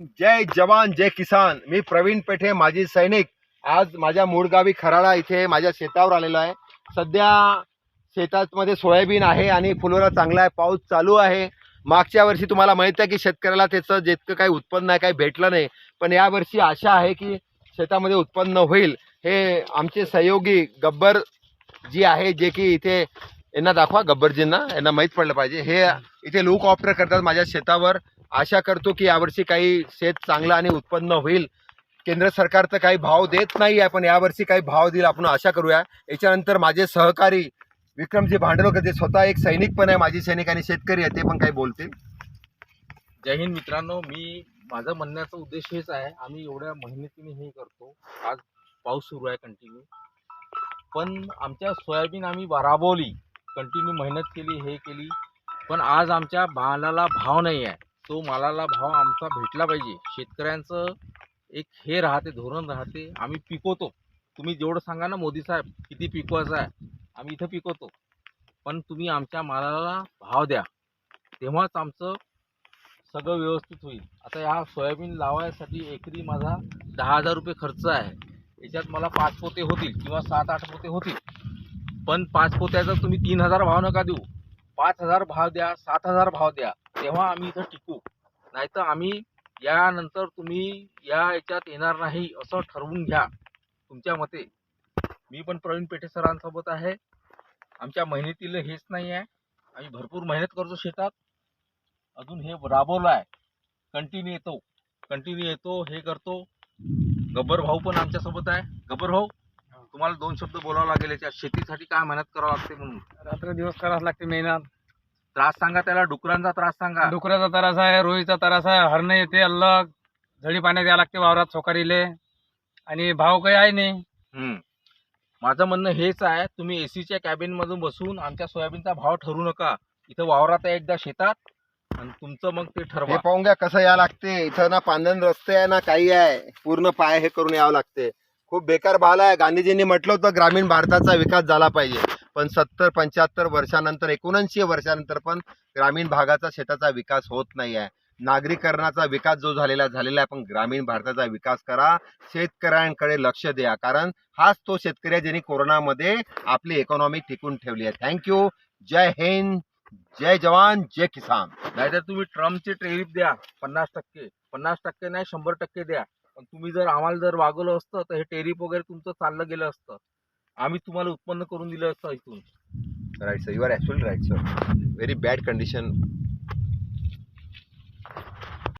जय जवान जय किसान. मी प्रवीण पेठे माजी सैनिक. आज माझ्या मूळ गावी खराडा इथे माझ्या शेतावर आलेलो आहे. सध्या शेतामध्ये सोयाबीन आहे आणि फुलोरा चांगला आहे पाऊस चालू आहे. मागच्या वर्षी तुम्हाला माहीत आहे की शेतकऱ्याला त्याचं जितकं काही उत्पन्न आहे काही भेटलं नाही. पण यावर्षी आशा आहे की शेतामध्ये उत्पन्न होईल. हे आमचे सहयोगी गब्बर जी आहे जे की इथे यांना दाखवा गब्बरजींना. यांना माहीत पडलं पाहिजे. हे इथे लूक ऑपरेट करतात माझ्या शेतावर. आशा करतो की यावर्षी काही शेत चांगलं आणि उत्पन्न होईल. केंद्र सरकार तर काही भाव देत नाही आहे पण यावर्षी काही भाव देईल आपण आशा करूया. याच्यानंतर माझे सहकारी विक्रमजी भांडवलकर ते स्वतः एक सैनिक पण आहे माजी सैनिक आणि शेतकरी आहे ते पण काही बोलतील. जय हिंद मित्रांनो मी माझं म्हणण्याचा उद्देश हेच आहे. आम्ही एवढ्या मेहनतीने हे करतो. आज पाऊस सुरू आहे कंटिन्यू पण आमच्या सोयाबीन आम्ही राबवली. कंटिन्यू मेहनत केली हे केली. पण आज आमच्या मालाला भाव नाही आहे. तो मालाला भाव आमचा भेटला पाहिजे. शेतकऱ्यांचं एक हे राहते धोरण राहते. आम्ही पिकवतो. तुम्ही जेवढं सांगा ना मोदी साहेब किती पिकवायचं आहे. आम्ही इथं पिकवतो. पण तुम्ही आमच्या मालाला भाव द्या. तेव्हाच आमचं सगळं व्यवस्थित होईल. आता ह्या सोयाबीन लावायसाठी एकरी माझा दहा हजार रुपये खर्च आहे. याच्यात मला पाच पोते होतील किंवा सात आठ पोते होतील. पण पाच पोत्याचा तुम्ही तीन हजार भाव नका देऊ. पाच हजार भाव द्या सात हजार भाव द्या. तेव्हा आम्ही इथं टिकू. नाहीतर आम्ही यानंतर तुम्ही या याच्यात येणार नाही असं ठरवून घ्या तुमच्या मते. मी पण प्रवीण पेठे सरांसोबत आहे. आमच्या मेहनतीला हेच नाही आहे. आम्ही भरपूर मेहनत करतो शेतात. अजून हे राबवलं आहे कंटिन्यू येतो. कंटिन्यू येतो हे करतो. गब्बर भाऊ पण आमच्यासोबत आहे. गब्बर भाऊ तुम्हाला दोन शब्द बोलावं लागेल याच्या शेतीसाठी काय मेहनत करावं लागते म्हणून? रात्र दिवस करावं लागते मेहनत. त्रास सांगा त्याला डुकरांचा त्रास सांगा. डुकराचा तरास आहे रोहीचा तरास आहे हरण येते अल्लग झडी पाण्यात द्यावं लागते वावरात सोकारीले. आणि भाव काही आहे नाही. हम्म. माझं म्हणणं हेच आहे तुम्ही एसीच्या कॅबिन मधून बसून आमच्या सोयाबीनचा भाव ठरवू नका. इथं वावरात आहे एकदा शेतात आणि तुमचं मग ते हे ठरवा पाहून घ्या कसं यावं लागते. इथं ना पांदन रस्ते आहे ना काही आहे. पूर्ण पाय हे करून यावं लागते. खूप बेकार भाला आहे. गांधीजींनी म्हटलं होतं ग्रामीण भारताचा विकास झाला पाहिजे. पण सत्तर पंच्याहत्तर वर्षानंतर एकोणऐंशी वर्षानंतर पण ग्रामीण भागाचा शेताचा विकास होत नाही आहे नागरीकरणाचा विकास जो झालेला झालेला आहे पण ग्रामीण भारताचा विकास करा. शेतकऱ्यांकडे लक्ष द्या. कारण हाच तो शेतकरी आहे ज्यांनी कोरोनामध्ये आपली इकॉनॉमी टिकून ठेवली आहे. थँक्यू जय हिंद. जय जवान. जय किसान. नाहीतर तुम्ही ट्रम्पची टेरिफ द्या. पन्नास टक्के. पन्नास टक्के नाही शंभर टक्के द्या. पण तुम्ही जर आम्हाला जर वागवलं असतं तर हे टेरिफ वगैरे तुमचं चाललं गेलं असतं. आम्ही तुम्हाला उत्पन्न करून दिलं असतं इथून right sir you are actually right sir very bad condition